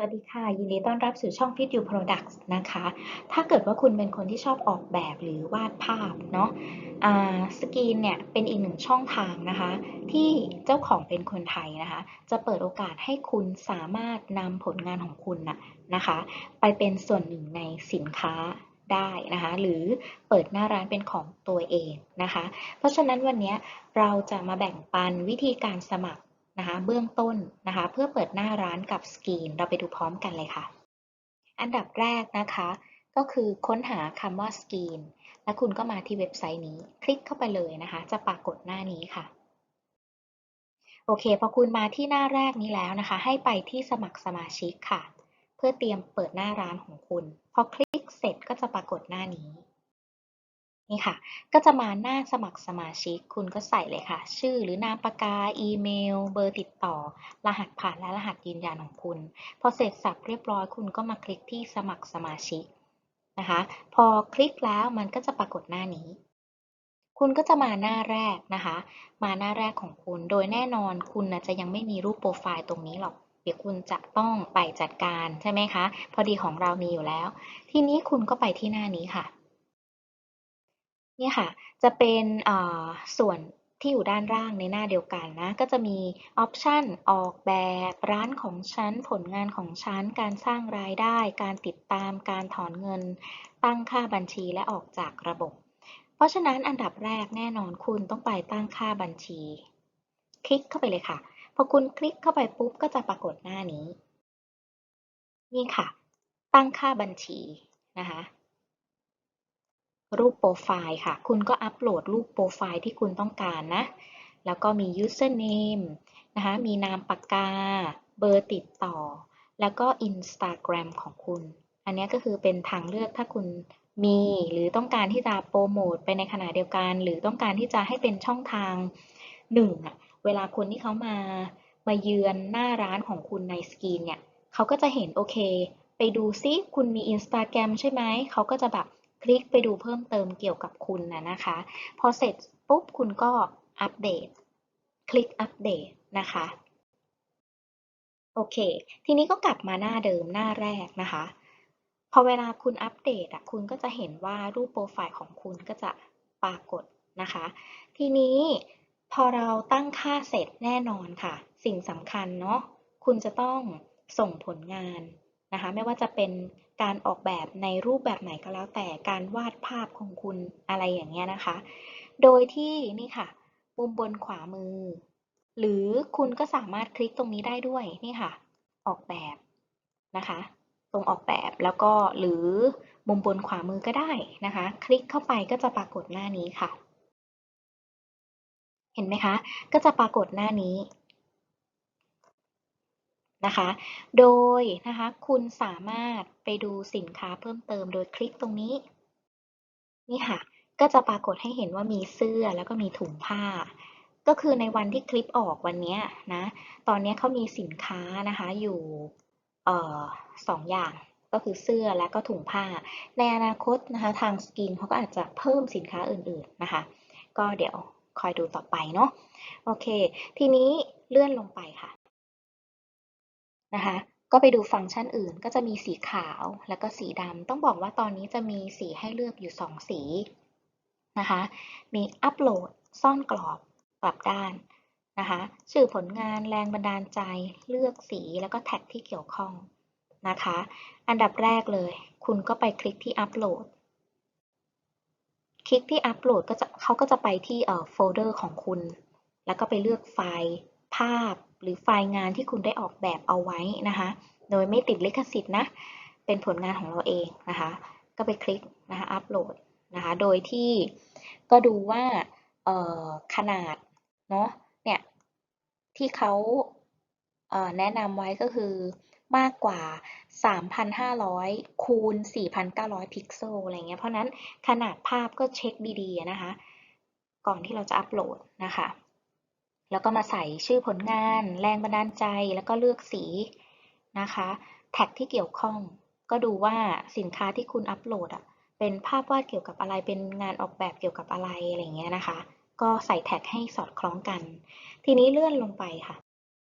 วัสดีค่ะ ยินดีต้อนรับสู่ช่อง Fit You Products นะคะ ถ้าเกิดว่าคุณเป็นคนที่ชอบออกแบบหรือวาดภาพเนาะสกรีนเนี่ยเป็นอีกหนึ่งช่องทางนะคะ ที่เจ้าของเป็นคนไทยนะคะ จะเปิดโอกาสให้คุณสามารถนำผลงานของคุณนะนะคะ ไปเป็นส่วนหนึ่งในสินค้าได้นะคะหรือเปิดหน้าร้านเป็นของตัวเองนะคะ เพราะฉะนั้นวันนี้เราจะมาแบ่งปันวิธีการสมัคร นะคะเบื้องต้นนะคะเพื่อเปิดหน้าร้านกับสกรีน เราไปดูพร้อมกันเลยค่ะ อันดับแรกนะคะ ก็คือค้นหาคำว่าสกรีน แล้วคุณก็มาที่เว็บไซต์นี้ คลิกเข้าไปเลยนะคะ จะปรากฏหน้านี้ค่ะ โอเค พอคุณมาที่หน้าแรกนี้แล้วนะคะ ให้ไปที่สมัครสมาชิกค่ะ เพื่อเตรียมเปิดหน้าร้านของคุณ พอคลิกเสร็จก็จะปรากฏหน้านี้ นี่ค่ะ ก็จะมาหน้าสมัครสมาชิก คุณก็ใส่เลยค่ะ ชื่อหรือนามปากกา อีเมล เบอร์ติดต่อ รหัสผ่านและรหัสยืนยันของคุณ พอเสร็จสับเรียบร้อย คุณก็มาคลิกที่สมัครสมาชิกนะคะ พอคลิกแล้วมันก็จะปรากฏหน้านี้ คุณก็จะมาหน้าแรกนะคะ มาหน้าแรกของคุณ โดยแน่นอนคุณนะจะยังไม่มีรูปโปรไฟล์ตรงนี้หรอกเดี๋ยวคุณจะต้องไปจัดการใช่ไหมคะ พอดีของเรามีอยู่แล้ว ทีนี้คุณก็ไปที่หน้านี้ค่ะ นี่ค่ะ จะเป็นส่วนที่อยู่ด้านล่างในหน้าเดียวกันนะ ก็จะมีออปชันออกแบบร้านของฉัน ผลงานของฉัน การสร้างรายได้ การติดตาม การถอนเงิน ตั้งค่าบัญชีและออกจากระบบ เพราะฉะนั้นอันดับแรกแน่นอนคุณต้องไปตั้งค่าบัญชี คลิกเข้าไปเลยค่ะ พอคุณคลิกเข้าไปปุ๊บก็จะปรากฏหน้านี้ นี่ค่ะ ตั้งค่าบัญชีนะคะ รูปโปรไฟล์ค่ะ คุณก็อัปโหลดรูปโปรไฟล์ที่คุณต้องการนะ แล้วก็มี username นะคะ มีนามปากกา เบอร์ติดต่อ แล้วก็ Instagram ของคุณ อันนี้ก็คือเป็นทางเลือกถ้าคุณมีหรือต้องการที่จะโปรโมทไปในขณะเดียวกัน หรือต้องการที่จะให้เป็นช่องทางหนึ่งอะเวลาคนที่เขามามาเยือนหน้าร้านของคุณในสกรีนเนี่ยเขาก็จะเห็นโอเค ไปดูซิคุณมี Instagram ใช่ไหมเขาก็จะแบบ คลิกไปดูเพิ่มเติมเกี่ยวกับคุณนะนะคะ พอเสร็จปุ๊บคุณก็อัปเดต คลิกอัปเดตนะคะ โอเค ทีนี้ก็กลับมาหน้าเดิมหน้าแรกนะคะ พอเวลาคุณอัปเดตอะคุณก็จะเห็นว่ารูปโปรไฟล์ของคุณก็จะปรากฏนะคะ ทีนี้พอเราตั้งค่าเสร็จแน่นอนค่ะ สิ่งสำคัญเนาะคุณจะต้องส่งผลงานนะคะ ไม่ว่าจะเป็น การออกแบบในรูปแบบไหนก็แล้วแต่การวาดภาพของคุณอะไรอย่างเงี้ยนะคะ โดยที่นี่ค่ะมุมบนขวามือ หรือคุณก็สามารถคลิกตรงนี้ได้ด้วยนี่ค่ะ ออกแบบนะคะ ตรงออกแบบแล้วก็หรือมุมบนขวามือก็ได้นะคะ คลิกเข้าไปก็จะปรากฏหน้านี้ค่ะ เห็นไหมคะ ก็จะปรากฏหน้านี้ นะคะ โดยนะคะคุณสามารถไปดูสินค้าเพิ่มเติมโดยคลิกตรงนี้ นี่ค่ะ ก็จะปรากฏให้เห็นว่ามีเสื้อแล้วก็มีถุงผ้า ก็คือในวันที่คลิปออกวันนี้นะ ตอนนี้เขามีสินค้านะคะอยู่ออสองอย่างก็คือเสื้อและก็ถุงผ้า ในอนาคตนะคะทางสกินเขาก็อาจจะเพิ่มสินค้าอื่นๆนะคะ ก็เดี๋ยวคอยดูต่อไปเนาะโอเค ทีนี้เลื่อนลงไปค่ะ นะคะ ก็ไปดูฟังก์ชันอื่นก็จะมีสีขาวแล้วก็สีดำต้องบอกว่าตอนนี้จะมีสีให้เลือกอยู่ 2 สีนะคะ มีอัปโหลดซ่อนกรอบกลับด้านนะคะชื่อผลงานแรงบันดาลใจเลือกสีแล้วก็แท็กที่เกี่ยวข้องนะคะ อันดับแรกเลย คุณก็ไปคลิกที่อัปโหลดคลิกที่อัปโหลดก็จะเขาก็จะไปที่เอ่อโฟลเดอร์ของคุณ แล้วก็ไปเลือกไฟล์ ภาพ หรือไฟล์งานที่คุณได้ออกแบบเอาไว้นะคะ โดยไม่ติดลิขสิทธิ์นะ เป็นผลงานของเราเองนะคะ ก็ไปคลิกนะคะ อัปโหลดนะคะ โดยที่ก็ดูว่าขนาดเนาะ เนี่ย ที่เขาแนะนำไว้ก็คือมากกว่า 3,500 คูณ 4,900 พิกเซล อะไรเงี้ย เพราะนั้นขนาดภาพก็เช็คดีๆนะคะ ก่อนที่เราจะอัปโหลดนะคะ แล้วก็มาใส่ชื่อผลงาน แรงบันดาลใจ แล้วก็เลือกสีนะคะ แท็กที่เกี่ยวข้อง ก็ดูว่าสินค้าที่คุณอัปโหลดอะ เป็นภาพวาดเกี่ยวกับอะไร เป็นงานออกแบบเกี่ยวกับอะไรอะไรเงี้ยนะคะ ก็ใส่แท็กให้สอดคล้องกัน ทีนี้เลื่อนลงไปค่ะ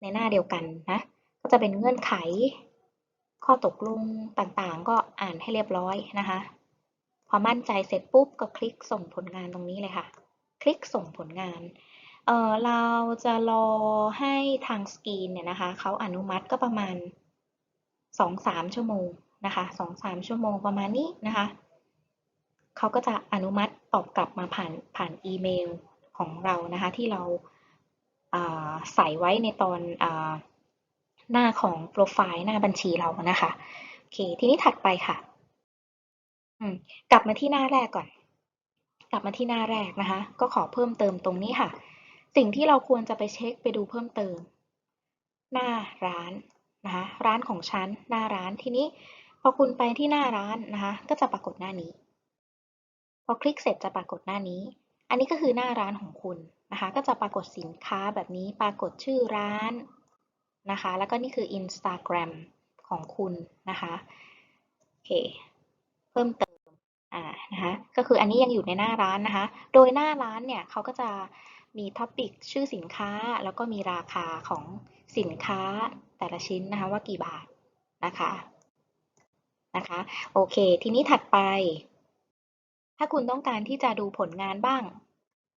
ในหน้าเดียวกันนะ ก็จะเป็นเงื่อนไข ข้อตกลงต่างๆ ก็อ่านให้เรียบร้อยนะคะ พอมั่นใจเสร็จปุ๊บก็คลิกส่งผลงานตรงนี้เลยค่ะ คลิกส่งผลงาน เอ่อเราจะรอให้ทางสกรีนเนี่ยนะคะเขาอนุมัติก็ประมาณ 2-3 ชั่วโมงนะคะ2-3 ชั่วโมงประมาณนี้นะคะเขาก็จะอนุมัติตอบกลับมาผ่านผ่านอีเมลของเรานะคะที่เราใส่ไว้ในตอนหน้าของโปรไฟล์หน้าบัญชีเรานะคะโอเคทีนี้ถัดไปค่ะกลับมาที่หน้าแรกก่อน กลับมาที่หน้าแรกนะคะ ก็ขอเพิ่มเติมตรงนี้ค่ะ สิ่งที่เราควรจะไปเช็คไปดูเพิ่มเติม หน้าร้านนะคะร้านของฉันหน้าร้านทีนี้ พอคุณไปที่หน้าร้านนะคะก็จะปรากฏหน้านี้ พอคลิกเสร็จจะปรากฏหน้านี้ อันนี้ก็คือหน้าร้านของคุณนะคะก็จะปรากฏสินค้าแบบนี้ปรากฏชื่อร้านนะคะ แล้วก็นี่คือ Instagram ของคุณนะคะโอเคเพิ่มเติมอ่านะคะก็คืออันนี้ยังอยู่ในหน้าร้านนะคะ โดยหน้าร้านเนี่ยเขาก็จะ มีท็อปิกชื่อสินค้า แล้วก็มีราคาของสินค้าแต่ละชิ้นนะคะว่ากี่บาทนะคะนะคะโอเค ทีนี้ถัดไป ถ้าคุณต้องการที่จะดูผลงานบ้าง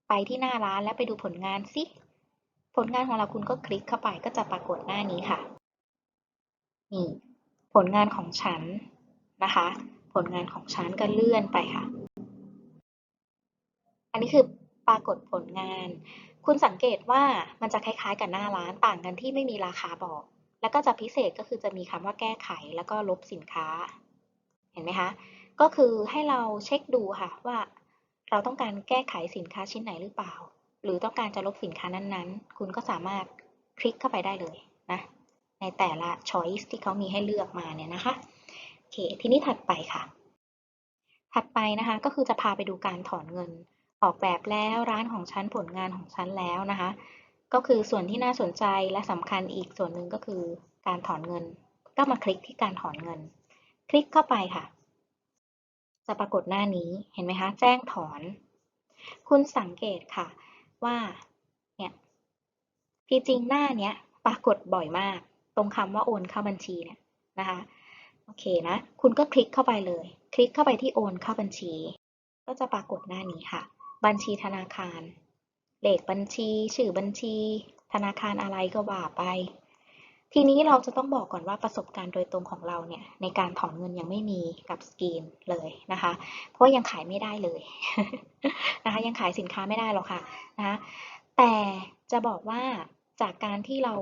ไปที่หน้าร้านและไปดูผลงานสิผลงานของเราคุณก็คลิกเข้าไปก็จะปรากฏหน้านี้ค่ะนี่ผลงานของฉันนะคะ ผลงานของฉันก็เลื่อนไปค่ะ อันนี้คือ ปรากฏผลงาน คุณสังเกตว่ามันจะคล้ายๆ กับหน้าร้านต่างกันที่ไม่มีราคาบอก แล้วก็จะพิเศษก็คือจะมีคำว่าแก้ไขแล้วก็ลบสินค้า เห็นไหมคะ ก็คือให้เราเช็คดูค่ะว่าเราต้องการแก้ไขสินค้าชิ้นไหนหรือเปล่า หรือต้องการจะลบสินค้านั้นๆ คุณก็สามารถคลิกเข้าไปได้เลยนะ ในแต่ละ choice ที่เขามีให้เลือกมาเนี่ยนะคะโอเค ทีนี้ถัดไปค่ะ ถัดไปนะคะ ก็คือจะพาไปดูการถอนเงิน ออกแบบแล้วร้านของฉันผลงานของฉันแล้วนะคะ ก็คือส่วนที่น่าสนใจและสำคัญอีกส่วนหนึ่งก็คือการถอนเงิน ก็มาคลิกที่การถอนเงิน คลิกเข้าไปค่ะ จะปรากฏหน้านี้เห็นไหมคะ แจ้งถอน คุณสังเกตค่ะว่าเนี่ยที่จริงหน้าเนี้ยปรากฏบ่อยมาก ตรงคำว่าโอนเข้าบัญชีเนี่ยนะคะโอเคนะ คุณก็คลิกเข้าไปเลย คลิกเข้าไปที่โอนเข้าบัญชี ก็จะปรากฏหน้านี้ค่ะ บัญชีธนาคาร เลขบัญชี ชื่อบัญชี ธนาคารอะไรก็ว่าไป ทีนี้เราจะต้องบอกก่อนว่าประสบการณ์โดยตรงของเราเนี่ยในการถอนเงินยังไม่มีกับสกีนเลยนะคะ เพราะยังขายไม่ได้เลยนะคะยังขายสินค้าไม่ได้หรอกค่ะนะคะแต่จะบอกว่าจากการที่เรา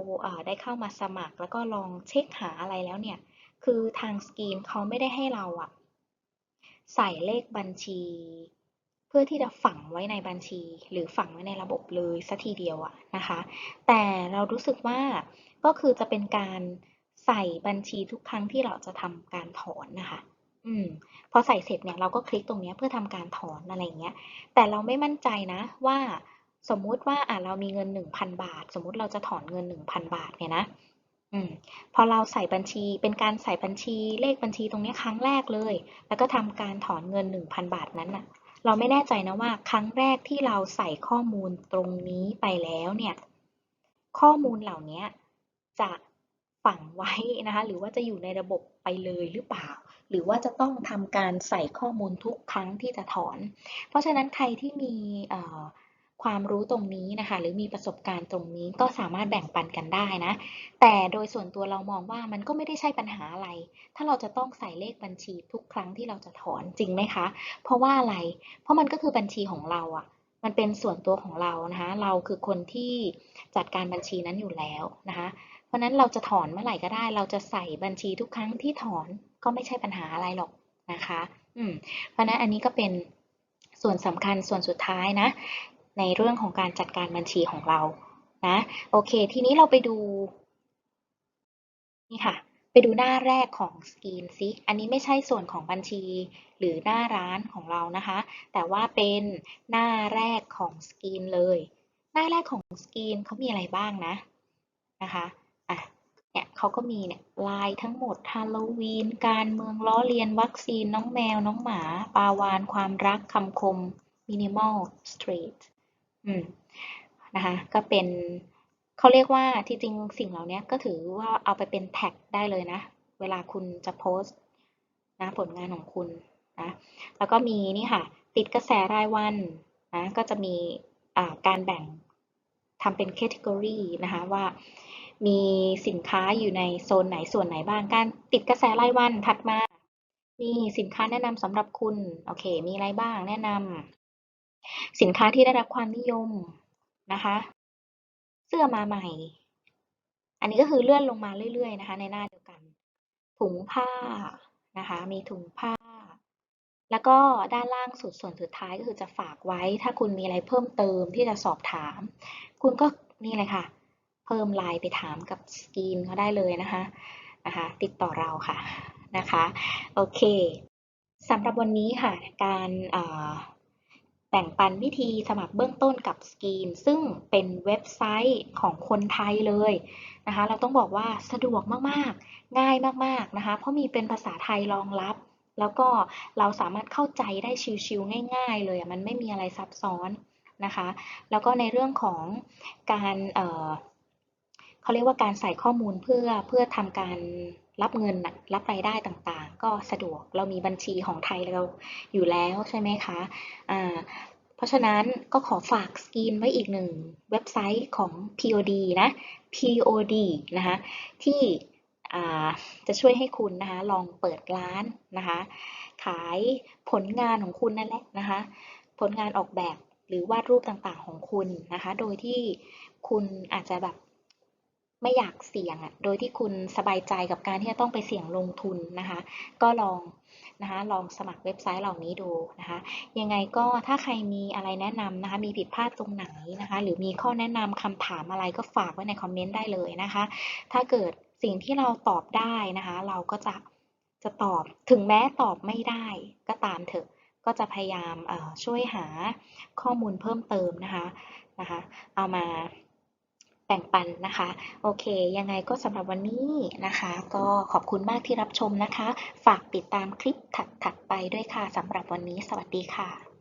ได้เข้ามาสมัครแล้วก็ลองเช็คหาอะไรแล้วเนี่ย คือทางสกีนเขาไม่ได้ให้เราอะใส่เลขบัญชี พื่อที่จะฝังไว้ในบัญชี หรือฝังไว้ในระบบเลยสัทีเดียวอะนะคะ แต่เรารู้สึกว่าก็คือจะเป็นการใส่บัญชีทุกครั้งที่เราจะทำการถอนนะคะอืมพอใส่เสร็จเนี่ยเราก็คลิกตรงนี้เพื่อทำการถอนอะไรเงี้ย แต่เราไม่มั่นใจนะว่าสมมุติว่าอะเรามีเงิน 1,000 บาท สมมุติเราจะถอนเงิน 1,000 บาทเนี่ยนะอืมพอเราใส่บัญชีเป็นการใส่บัญชีเลขบัญชีตรงนี้ครั้งแรกเลย แล้วก็ทำการถอนเงิน 1,000 บาทนั้นน่ะ เราไม่แน่ใจนะว่าครั้งแรกที่เราใส่ข้อมูลตรงนี้ไปแล้วเนี่ยข้อมูลเหล่านี้จะฝังไว้นะคะหรือว่าจะอยู่ในระบบไปเลยหรือเปล่า หรือว่าจะต้องทำการใส่ข้อมูลทุกครั้งที่จะถอน เพราะฉะนั้นใครที่มี ความรู้ตรงนี้นะคะ หรือมีประสบการณ์ตรงนี้ก็สามารถแบ่งปันกันได้นะ แต่โดยส่วนตัวเรามองว่ามันก็ไม่ได้ใช่ปัญหาอะไร ถ้าเราจะต้องใส่เลขบัญชีทุกครั้งที่เราจะถอนจริงไหมคะ เพราะว่าอะไร เพราะมันก็คือบัญชีของเราอะ่ะมันเป็นส่วนตัวของเรานะคะ เราคือคนที่จัดการบัญชีนั้นอยู่แล้วนะคะ เพราะนั้นเราจะถอนเมื่อไหร่ก็ได้ เราจะใส่บัญชีทุกครั้งที่ถอนก็ไม่ใช่ปัญหาอะไรหรอกนะคะ อืม เพราะนั้นอันนี้ก็เป็นส่วนสำคัญส่วนสุดท้ายนะ ในเรื่องของการจัดการบัญชีของเรานะโอเค ทีนี้เราไปดูนี่ค่ะ ไปดูหน้าแรกของสกรีนซิอันนี้ไม่ใช่ส่วนของบัญชีหรือหน้าร้านของเรานะคะ แต่ว่าเป็นหน้าแรกของสกรีนเลย หน้าแรกของสกรีนเขามีอะไรบ้างนะนะคะอะเนี่ยเขาก็มีเนี่ยลายทั้งหมดฮาโลวีน การเมืองล้อเลียน วัคซีน น้องแมว น้องหมา ปาวาน ความรักคำคมมินิมอลสตรีท อืมนะคะ ก็เป็นเขาเรียกว่าที่จริงสิ่งเหล่านี้ก็ถือว่าเอาไปเป็นแท็กได้เลยนะ เวลาคุณจะโพสต์นะผลงานของคุณนะแล้วก็มีนี่ค่ะ ติดกระแสรายวันนะก็จะมีอ่าการแบ่งทำเป็นแคตตากรีนะคะว่ามีสินค้าอยู่ในโซนไหนส่วนไหนบ้าง การติดกระแสรายวันถัดมา มีสินค้าแนะนำสำหรับคุณ โอเค มีอะไรบ้างแนะนำ สินค้าที่ได้รับความนิยมนะคะ เสื้อมาใหม่ อันนี้ก็คือเลื่อนลงมาเรื่อยๆนะคะ ในหน้าเดียวกัน ถุงผ้านะคะ มีถุงผ้า แล้วก็ด้านล่างสุดส่วนสุดท้ายก็คือจะฝากไว้ ถ้าคุณมีอะไรเพิ่มเติมที่จะสอบถาม คุณก็นี่เลยค่ะ เพิ่มไลน์ไปถามกับสกรีนเขาได้เลยนะคะนะคะ ติดต่อเราค่ะนะคะ โอเคสำหรับวันนี้ค่ะการอ่อ แบ่งปันวิธีสมัครเบื้องต้นกับสกรีน ซึ่งเป็นเว็บไซต์ของคนไทยเลยนะคะ เราต้องบอกว่าสะดวกมากๆ ง่ายมากๆนะคะ เพราะมีเป็นภาษาไทยรองรับ แล้วก็เราสามารถเข้าใจได้ชิวๆง่าย ๆ เลยมันไม่มีอะไรซับซ้อนนะคะ แล้วก็ในเรื่องของการเเขาเรียกว่าการใส่ข้อมูลเพื่อเพื่อทำการ รับเงินรับรายได้ต่างๆ ก็สะดวกเรามีบัญชีของไทยเราอยู่แล้วใช่ไหมคะอ่าเพราะฉะนั้นก็ขอฝากสกรีนไว้อีกหนึ่งเว็บไซต์ของ POD นะ POD นะคะที่จะช่วยให้คุณนะคะลองเปิดร้านนะคะขายผลงานของคุณนั่นแหละนะคะผลงานออกแบบหรือวาดรูปต่างๆของคุณนะคะ โดยที่คุณอาจจะแบบ ไม่อยากเสี่ยงอะโดยที่คุณสบายใจกับการที่จะต้องไปเสี่ยงลงทุนนะคะ ก็ลองนะคะลองสมัครเว็บไซต์เหล่านี้ดูนะคะ ยังไงก็ถ้าใครมีอะไรแนะนำนะคะมีผิดพลาดตรงไหนนะคะ หรือมีข้อแนะนำคำถามอะไรก็ฝากไว้ในคอมเมนต์ได้เลยนะคะ ถ้าเกิดสิ่งที่เราตอบได้นะคะ เราก็จะจะตอบถึงแม้ตอบไม่ได้ก็ตามเถอะก็จะพยายามช่วยหาข้อมูลเพิ่มเติมนะคะนะคะ เอามา แบ่งปันนะคะ โอเค ยังไงก็สำหรับวันนี้นะคะ ก็ขอบคุณมากที่รับชมนะคะ ฝากติดตามคลิปถัดๆไปด้วยค่ะสำหรับวันนี้ สวัสดีค่ะ